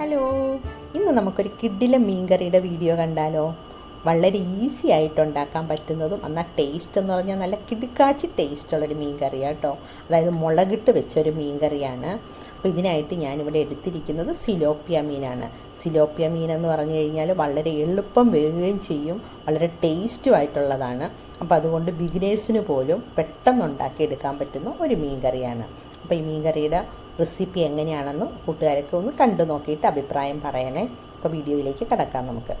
Hello ഇന്ന് നമുക്കൊരു കിഡിലെ മീൻകറിയുടെ video കണ്ടാലോ? വളരെ ഈസി ആയിട്ട് ഉണ്ടാക്കാൻ പറ്റുന്നതും എന്നാൽ ടേസ്റ്റ് എന്ന് പറഞ്ഞാൽ നല്ല കിടുക്കാച്ചി ടേസ്റ്റുള്ളൊരു മീൻ കറിയാണ് കേട്ടോ അതായത് മുളകിട്ട് വെച്ചൊരു മീൻ കറിയാണ് അപ്പോൾ ഇതിനായിട്ട് ഞാനിവിടെ എടുത്തിരിക്കുന്നത് സിലോപ്പിയ മീനാണ്. സിലോപ്പിയ മീൻ എന്ന് പറഞ്ഞു കഴിഞ്ഞാൽ വളരെ എളുപ്പം വേകുകയും ചെയ്യും വളരെ ടേസ്റ്റും ആയിട്ടുള്ളതാണ്. അപ്പോൾ അതുകൊണ്ട് ബിഗിനേഴ്സിന് പോലും പെട്ടെന്ന് ഉണ്ടാക്കിയെടുക്കാൻ പറ്റുന്ന ഒരു മീൻ കറിയാണ് അപ്പോൾ ഈ മീൻ കറിയുടെ റെസിപ്പി എങ്ങനെയാണെന്ന് കൂട്ടുകാരൊക്കെ ഒന്ന് കണ്ടു നോക്കിയിട്ട് അഭിപ്രായം പറയണേ. അപ്പോൾ വീഡിയോയിലേക്ക് കിടക്കാം നമുക്ക്.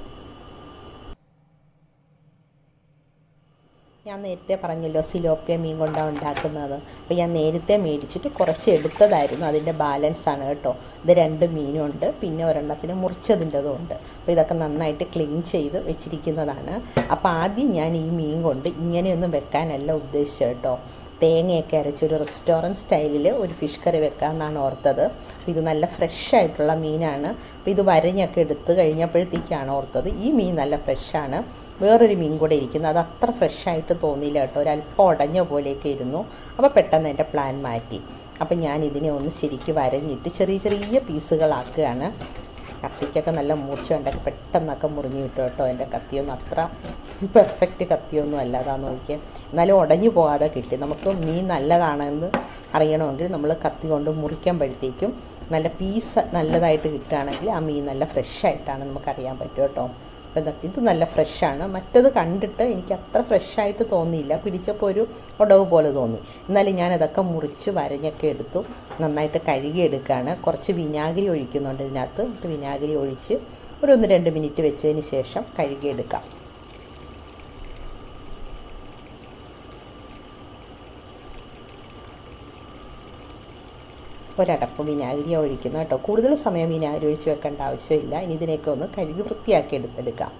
ഞാൻ നേരത്തെ പറഞ്ഞല്ലോ സിലോപ്പിയ മീൻ കൊണ്ടാണ് ഉണ്ടാക്കുന്നത്. അപ്പോൾ ഞാൻ നേരത്തെ മേടിച്ചിട്ട് കുറച്ച് എടുത്തതായിരുന്നു. അതിന്റെ ബാലൻസ് ആണ് കേട്ടോ. ഇത് രണ്ട് മീനും ഉണ്ട് പിന്നെ ഒരെണ്ണത്തിന് മുറിച്ചതിന്റെതും ഉണ്ട്. അപ്പോൾ ഇതൊക്കെ നന്നായിട്ട് ക്ലീൻ ചെയ്ത് വെച്ചിരിക്കുന്നതാണ്. അപ്പോൾ ആദ്യം ഞാൻ ഈ മീൻ കൊണ്ട് ഇങ്ങനെയൊന്നും വെക്കാനല്ല ഉദ്ദേശിച്ചത് കേട്ടോ. തേങ്ങയൊക്കെ അരച്ചൊരു റെസ്റ്റോറന്റ് സ്റ്റൈലിൽ ഒരു ഫിഷ് കറി വെക്കാമെന്നാണ് ഓർത്തത്. അപ്പോൾ ഇത് നല്ല ഫ്രഷ് ആയിട്ടുള്ള മീനാണ്. അപ്പോൾ ഇത് വരഞ്ഞൊക്കെ എടുത്ത് കഴിഞ്ഞപ്പോഴത്തേക്കാണ് ഓർത്തത്. ഈ മീൻ നല്ല ഫ്രഷാണ് വേറൊരു മീൻ കൂടെ ഇരിക്കുന്നു. അത് അത്ര ഫ്രഷായിട്ട് തോന്നിയില്ല കേട്ടോ. ഒരല്പം ഉടഞ്ഞ പോലെയൊക്കെ ഇരുന്നു. അപ്പോൾ പെട്ടെന്ന് എന്റെ പ്ലാൻ മാറ്റി. അപ്പോൾ ഞാൻ ഇതിനെ ഒന്ന് ശരിക്ക് വരഞ്ഞിട്ട് ചെറിയ ചെറിയ പീസുകളാക്കുകയാണ് കത്തിക്കൊക്കെ നല്ല മൂർച്ച ഉണ്ടാക്കി പെട്ടെന്നൊക്കെ മുറിഞ്ഞ് കിട്ടും കേട്ടോ എന്റെ കത്തിയൊന്നും അത്ര പെർഫെക്റ്റ് കത്തിയൊന്നും അല്ലാതാന്ന് നോക്കിയാൽ എന്നാലും ഉടഞ്ഞു പോകാതെ കിട്ടി. നമുക്ക് മീൻ നല്ലതാണെന്ന് അറിയണമെങ്കിൽ നമ്മൾ കത്തി കൊണ്ട് മുറിക്കുമ്പോഴത്തേക്കും നല്ല പീസ് നല്ലതായിട്ട് കിട്ടുകയാണെങ്കിൽ ആ മീൻ നല്ല ഫ്രഷ് ആയിട്ടാണ് നമുക്കറിയാൻ പറ്റും കേട്ടോ. അപ്പം ഇത് നല്ല ഫ്രഷാണ് മറ്റത് കണ്ടിട്ട് എനിക്ക് അത്ര ഫ്രഷായിട്ട് തോന്നിയില്ല. പിടിച്ചപ്പോൾ ഒരു ഉടവ് പോലെ തോന്നി. എന്നാലും ഞാനതൊക്കെ മുറിച്ച് വരഞ്ഞൊക്കെ എടുത്തു. നന്നായിട്ട് കഴുകി എടുക്കുകയാണ്. കുറച്ച് വിനാഗിരി ഒഴിക്കുന്നുണ്ട് ഇതിനകത്ത്. വിനാഗിരി ഒഴിച്ച് ഒരു ഒന്ന് രണ്ട് മിനിറ്റ് വെച്ചതിന് ശേഷം കഴുകിയെടുക്കാം ഒരടപ്പ് വിനാഗിരി ഒഴിക്കുന്ന കേട്ടോ. കൂടുതൽ സമയം വിനാഗിരി ഒഴിച്ച് വെക്കേണ്ട ആവശ്യമില്ല. ഇനി ഇതിനെയൊക്കെ ഒന്ന് കഴുകി വൃത്തിയാക്കി എടുത്തെടുക്കാം.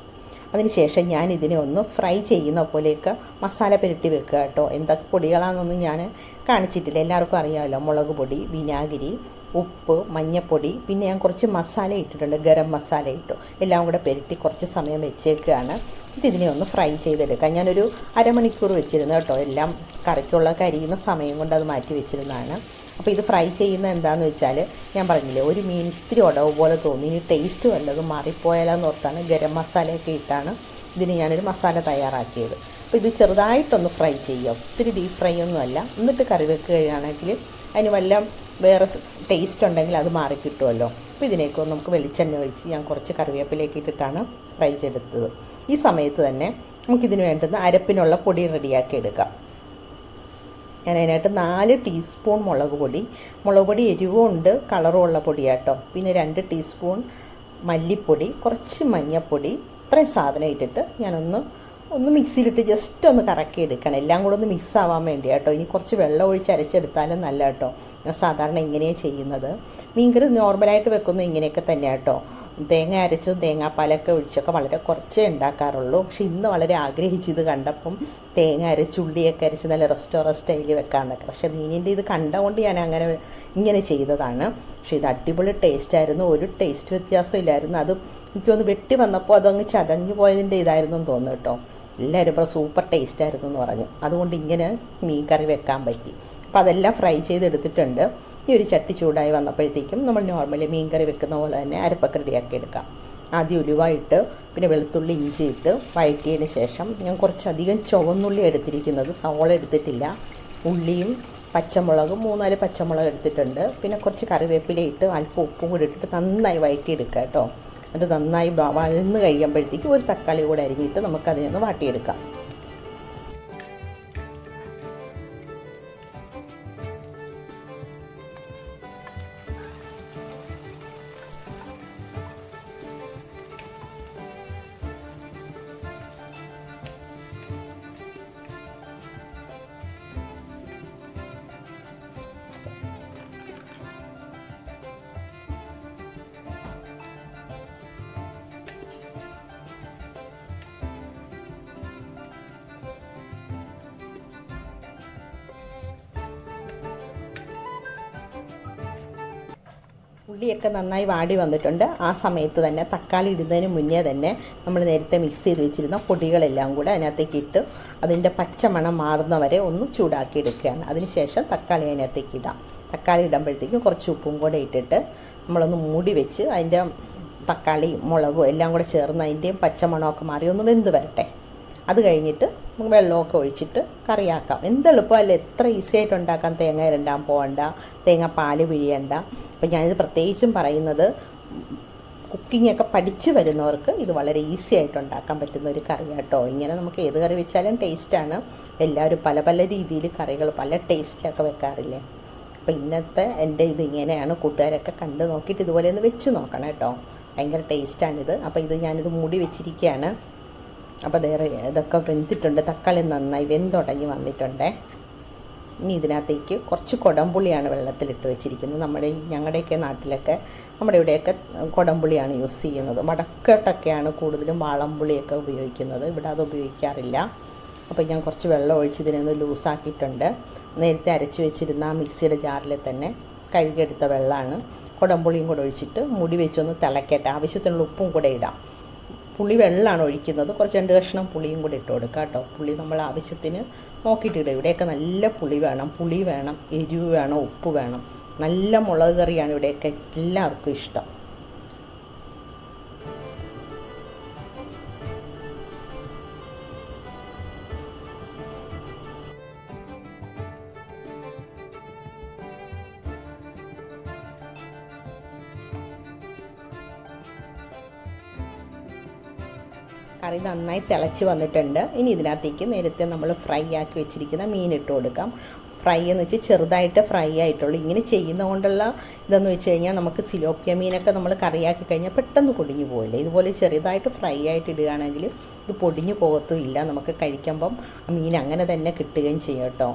അതിനുശേഷം ഞാൻ ഇതിനെ ഒന്ന് ഫ്രൈ ചെയ്യുന്ന പോലെയൊക്കെ മസാല പുരട്ടി വെക്കുക കേട്ടോ. എന്തൊക്കെ പൊടികളാണെന്നൊന്നും ഞാൻ കാണിച്ചിട്ടില്ല. എല്ലാവർക്കും അറിയാമല്ലോ. മുളക് പൊടി വിനാഗിരി ഉപ്പ് മഞ്ഞൾപ്പൊടി പിന്നെ ഞാൻ കുറച്ച് മസാല ഇട്ടിട്ടുണ്ട്. ഗരം മസാല ഇട്ടു. എല്ലാം കൂടെ പെരട്ടി കുറച്ച് സമയം വെച്ചേക്കുകയാണ് ഇതിനെ ഒന്ന് ഫ്രൈ ചെയ്തെടുക്കാം. ഞാനൊരു അരമണിക്കൂർ വെച്ചിരുന്നു കേട്ടോ. എല്ലാം കറിക്കുള്ള കരിയുന്ന സമയം കൊണ്ട് അത് മാറ്റി വെച്ചിരുന്നതാണ്. അപ്പോൾ ഇത് ഫ്രൈ ചെയ്യുന്ന എന്താണെന്ന് വെച്ചാൽ ഞാൻ പറഞ്ഞില്ലേ ഒരു മീൻ ഇത്തിരി ഉടവ് പോലെ തോന്നി ഇനി ടേസ്റ്റ് വല്ലതും മാറിപ്പോയാലെന്ന് ഓർത്താണ് ഗരം മസാലയൊക്കെ ഇട്ടാണ് ഇതിന് ഞാനൊരു മസാല തയ്യാറാക്കിയത്. അപ്പോൾ ഇത് ചെറുതായിട്ടൊന്ന് ഫ്രൈ ചെയ്യുക ഒത്തിരി ഡീപ് ഫ്രൈ ഒന്നും അല്ല എന്നിട്ട് കറി വെക്കുകയാണെങ്കിൽ അതിന് വല്ല വേറെ ടേസ്റ്റ് ഉണ്ടെങ്കിൽ അത് മാറി കിട്ടുമല്ലോ അപ്പോൾ ഇതിനേക്ക് നമുക്ക് വെളിച്ചെണ്ണ ഒഴിച്ച് ഞാൻ കുറച്ച് കറിവേപ്പിലേക്ക് ഇട്ടിട്ടാണ് ഫ്രൈ ചെയ്തെടുത്തത്. ഈ സമയത്ത് തന്നെ നമുക്കിതിന് വേണ്ടുന്ന അരപ്പിനുള്ള പൊടി റെഡിയാക്കി എടുക്കാം. ഞാൻ അതിനായിട്ട് നാല് ടീസ്പൂൺ മുളക് പൊടി. മുളക് പൊടി എരിവും ഉണ്ട് കളറും ഉള്ള പൊടിയാട്ടോ. പിന്നെ രണ്ട് ടീസ്പൂൺ മല്ലിപ്പൊടി കുറച്ച് മഞ്ഞൾപ്പൊടി ഇത്രയും സാധനം ഇട്ടിട്ട് ഞാനൊന്ന് ഒന്ന് മിക്സിയിലിട്ട് ജസ്റ്റ് ഒന്ന് കറക്കി എടുക്കണം. എല്ലാം കൂടെ ഒന്ന് മിക്സ് ആവാൻ വേണ്ടി കേട്ടോ ഇനി കുറച്ച് വെള്ളം ഒഴിച്ച് അരച്ചെടുത്താലും നല്ല കേട്ടോ ഞാൻ സാധാരണ ഇങ്ങനെയാണ് ചെയ്യുന്നത്. മീൻകറി നോർമലായിട്ട് വെക്കുന്നത് ഇങ്ങനെയൊക്കെ തന്നെയാണ് കേട്ടോ തേങ്ങ അരച്ചും തേങ്ങാപ്പാലൊക്കെ ഒഴിച്ചൊക്കെ വളരെ കുറച്ചേ ഉണ്ടാക്കാറുള്ളൂ. പക്ഷെ ഇന്ന് വളരെ ആഗ്രഹിച്ചു ഇത് കണ്ടപ്പം തേങ്ങ അരച്ച് ഉള്ളിയൊക്കെ അരച്ച് നല്ല റെസ്റ്റോറന്റ് സ്റ്റൈലിൽ വെക്കാമെന്നൊക്കെ. പക്ഷേ മീനിന്റെ ഇത് കണ്ടുകൊണ്ട് ഞാൻ അങ്ങനെ ഇങ്ങനെ ചെയ്തതാണ്. പക്ഷേ ഇത് അടിപൊളി ടേസ്റ്റ് ആയിരുന്നു. ഒരു ടേസ്റ്റ് വ്യത്യാസം ഇല്ലായിരുന്നു. അത് എനിക്കൊന്ന് വെട്ടി വന്നപ്പോൾ അതങ്ങ് ചതഞ്ഞു പോയതിന്റെ ഇതായിരുന്നു എന്ന് തോന്നുന്നു കേട്ടോ. എല്ലാവരും ഇപ്പോൾ സൂപ്പർ ടേസ്റ്റ് ആയിരുന്നു എന്ന് പറഞ്ഞു. അതുകൊണ്ട് ഇങ്ങനെ മീൻ കറി വെക്കാൻ പറ്റി. അപ്പോൾ അതെല്ലാം ഫ്രൈ ചെയ്തെടുത്തിട്ടുണ്ട്. ഈ ഒരു ചട്ടി ചൂടായി വന്നപ്പോഴത്തേക്കും നമ്മൾ നോർമലി മീൻ കറി വെക്കുന്ന പോലെ തന്നെ അരപ്പക്ക റെഡിയാക്കി എടുക്കാം. ആദ്യം ഉലുവ ഇട്ട് പിന്നെ വെളുത്തുള്ളി ഇഞ്ചി ഇട്ട് വഴറ്റിയതിന് ശേഷം ഞാൻ കുറച്ചധികം ചുവന്നുള്ളി എടുത്തിരിക്കുന്നത് സവോള എടുത്തിട്ടില്ല. ഉള്ളിയും പച്ചമുളകും മൂന്നാൽ പച്ചമുളക് എടുത്തിട്ടുണ്ട്. പിന്നെ കുറച്ച് കറിവേപ്പില ഇട്ട് അല്പം ഉപ്പും കൂടി ഇട്ടിട്ട് നന്നായി വഴറ്റിയെടുക്കുക കേട്ടോ. അത് നന്നായി വഴന്ന് കഴിയുമ്പോഴത്തേക്ക് ഒരു തക്കാളി കൂടെ അരിഞ്ഞിട്ട് നമുക്കതിനെ ഒന്ന് വാട്ടിയെടുക്കാം. ഉള്ളിയൊക്കെ നന്നായി വാടി വന്നിട്ടുണ്ട്. ആ സമയത്ത് തന്നെ തക്കാളി ഇടുന്നതിന് മുന്നേ തന്നെ നമ്മൾ നേരത്തെ മിക്സ് ചെയ്ത് വെച്ചിരുന്ന പൊടികളെല്ലാം കൂടെ അതിനകത്തേക്ക് ഇട്ട് അതിന്റെ പച്ചമണം മാറുന്നവരെ ഒന്ന് ചൂടാക്കി എടുക്കുകയാണ് അതിനുശേഷം തക്കാളി അതിനകത്തേക്ക് ഇടാം. തക്കാളി ഇടുമ്പോഴത്തേക്കും കുറച്ച് ഉപ്പും കൂടെ ഇട്ടിട്ട് നമ്മളൊന്ന് മൂടി വെച്ച് അതിന്റെ തക്കാളി മുളകും എല്ലാം കൂടെ ചേർന്ന് അതിന്റെയും പച്ചമണമൊക്കെ മാറി ഒന്ന് വെന്ത് വരട്ടെ. അത് കഴിഞ്ഞിട്ട് വെള്ളമൊക്കെ ഒഴിച്ചിട്ട് കറിയാക്കാം. എന്തെളുപ്പമല്ല? എത്ര ഈസി ആയിട്ട് ഉണ്ടാക്കാം. തേങ്ങ ഇരണ്ടാൻ പോകണ്ട തേങ്ങ പാൽ പിഴിയണ്ട. അപ്പം ഞാനിത് പ്രത്യേകിച്ചും പറയുന്നത് കുക്കിംഗ് ഒക്കെ പഠിച്ചു വരുന്നവർക്ക് ഇത് വളരെ ഈസി ആയിട്ട് ഉണ്ടാക്കാൻ പറ്റുന്ന ഒരു കറി കേട്ടോ ഇങ്ങനെ നമുക്ക് ഏത് കറി വെച്ചാലും ടേസ്റ്റാണ് എല്ലാവരും പല പല രീതിയിൽ കറികൾ പല ടേസ്റ്റിലൊക്കെ വെക്കാറില്ലേ? അപ്പോൾ ഇന്നത്തെ എന്റെ ഇത് ഇങ്ങനെയാണ്. കൂട്ടുകാരൊക്കെ കണ്ട് നോക്കിയിട്ട് ഇതുപോലെ ഒന്ന് വെച്ച് നോക്കണം കേട്ടോ. ഭയങ്കര ടേസ്റ്റാണിത് അപ്പോൾ ഇത് ഞാനിത് മൂടി വെച്ചിരിക്കുകയാണ്. അപ്പോൾ വേറെ ഇതൊക്കെ വെന്തിട്ടുണ്ട്. തക്കാളി നന്നായി വെന്തുടങ്ങി വന്നിട്ടുണ്ട്. ഇനി ഇതിനകത്തേക്ക് കുറച്ച് കുടംപുളിയാണ് വെള്ളത്തിലിട്ട് വെച്ചിരിക്കുന്നത്. നമ്മുടെ ഈ ഞങ്ങളുടെയൊക്കെ നാട്ടിലൊക്കെ നമ്മുടെ ഇവിടെയൊക്കെ കുടംപുളിയാണ് യൂസ് ചെയ്യുന്നത്. വടക്കോട്ടൊക്കെയാണ് കൂടുതലും വാളംപുളിയൊക്കെ ഉപയോഗിക്കുന്നത്. ഇവിടെ അത് ഉപയോഗിക്കാറില്ല. അപ്പോൾ ഞാൻ കുറച്ച് വെള്ളം ഒഴിച്ച് ഇതിനൊന്ന് ലൂസാക്കിയിട്ടുണ്ട്. നേരത്തെ അരച്ച് വെച്ചിരുന്ന ആ മിക്സിയുടെ ജാറിൽ തന്നെ കഴുകിയെടുത്ത വെള്ളമാണ്. കുടംപുളിയും കൂടെ ഒഴിച്ചിട്ട് മുടി വെച്ചൊന്ന് തിളക്കട്ടെ. ആവശ്യത്തിനുള്ള ഉപ്പും കൂടെ ഇടാം. പുളി വെള്ളമാണ് ഒഴിക്കുന്നത്. കുറച്ച് രണ്ട് കഷ്ണം പുളിയും കൂടി ഇട്ട് കൊടുക്കുക കേട്ടോ. പുളി നമ്മൾ ആവശ്യത്തിന് നോക്കിയിട്ട് ഇടുക. ഇവിടെയൊക്കെ നല്ല പുളി വേണം. പുളി വേണം എരിവ് വേണം ഉപ്പ് വേണം. നല്ല മുളക് കറിയാണ് ഇവിടെയൊക്കെ എല്ലാവർക്കും ഇഷ്ടം. കറി നന്നായി തിളച്ച് വന്നിട്ടുണ്ട്. ഇനി ഇതിനകത്തേക്ക് നേരത്തെ നമ്മൾ ഫ്രൈ ആക്കി വെച്ചിരിക്കുന്ന മീൻ ഇട്ട് കൊടുക്കാം. ഫ്രൈ എന്ന് വെച്ചാൽ ചെറുതായിട്ട് ഫ്രൈ ആയിട്ടുള്ളൂ. ഇങ്ങനെ ചെയ്യുന്നതുകൊണ്ടുള്ള ഇതെന്ന് വെച്ച് കഴിഞ്ഞാൽ നമുക്ക് സിലോപ്പിയ മീനൊക്കെ നമ്മൾ കറിയാക്കി കഴിഞ്ഞാൽ പെട്ടെന്ന് പൊടിഞ്ഞു പോകില്ല ഇതുപോലെ ചെറുതായിട്ട് ഫ്രൈ ആയിട്ട് ഇടുകയാണെങ്കിൽ ഇത് പൊടിഞ്ഞു പോകത്തും ഇല്ല. നമുക്ക് കഴിക്കുമ്പം മീൻ അങ്ങനെ തന്നെ കിട്ടുകയും ചെയ്യും കേട്ടോ.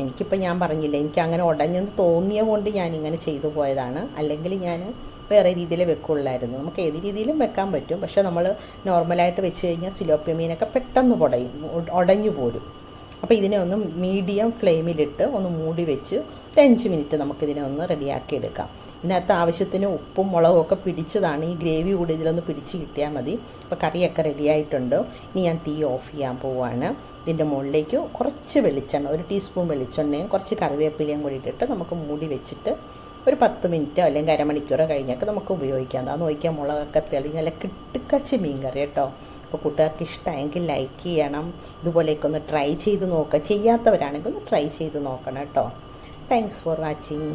എനിക്കിപ്പോൾ ഞാൻ പറഞ്ഞില്ല എനിക്ക് അങ്ങനെ ഉടഞ്ഞെന്ന് തോന്നിയ കൊണ്ട് ഞാൻ ഇങ്ങനെ ചെയ്തു പോയതാണ്. അല്ലെങ്കിൽ ഞാൻ വേറെ രീതിയിൽ വെക്കുള്ളായിരുന്നു. നമുക്ക് ഏത് രീതിയിലും വെക്കാൻ പറ്റും. പക്ഷേ നമ്മൾ നോർമലായിട്ട് വെച്ച് കഴിഞ്ഞാൽ സിലോപ്പിയ മീനൊക്കെ പെട്ടെന്ന് പൊടയും. ഉടഞ്ഞു പോരും. അപ്പോൾ ഇതിനെ ഒന്ന് മീഡിയം ഫ്ലെയിമിലിട്ട് ഒന്ന് മൂടി വെച്ച് ഒരു അഞ്ച് മിനിറ്റ് നമുക്കിതിനെ ഒന്ന് റെഡിയാക്കി എടുക്കാം. ഇതിനകത്ത് ആവശ്യത്തിന് ഉപ്പും മുളകും ഒക്കെ പിടിച്ചതാണ്. ഈ ഗ്രേവി കൂടി ഇതിലൊന്ന് പിടിച്ച് കിട്ടിയാൽ മതി. അപ്പോൾ കറിയൊക്കെ റെഡിയായിട്ടുണ്ട് ഇനി ഞാൻ തീ ഓഫ് ചെയ്യാൻ പോവുകയാണ് ഇതിന്റെ മുകളിലേക്ക് കുറച്ച് വെളിച്ചെണ്ണ ഒരു ടീസ്പൂൺ വെളിച്ചെണ്ണയും കുറച്ച് കറിവേപ്പിലയും കൂടി ഇട്ടിട്ട് നമുക്ക് മൂടി വെച്ചിട്ട് ഒരു പത്ത് മിനിറ്റോ അല്ലെങ്കിൽ അരമണിക്കൂറോ കഴിഞ്ഞൊക്കെ നമുക്ക് ഉപയോഗിക്കാം. അതാ നോക്കിയാൽ മുളകൊക്കെ തെളിഞ്ഞ് നല്ല കിട്ടുക്കച്ച് മീൻ കറി കേട്ടോ. അപ്പോൾ കൂട്ടുകാർക്ക് ഇഷ്ടമായെങ്കിൽ ലൈക്ക് ചെയ്യണം. ഇതുപോലെയൊക്കെ ഒന്ന് ട്രൈ ചെയ്ത് നോക്കുക. ചെയ്യാത്തവരാണെങ്കിൽ ഒന്ന് ട്രൈ ചെയ്ത് നോക്കണം കേട്ടോ. Thanks for watching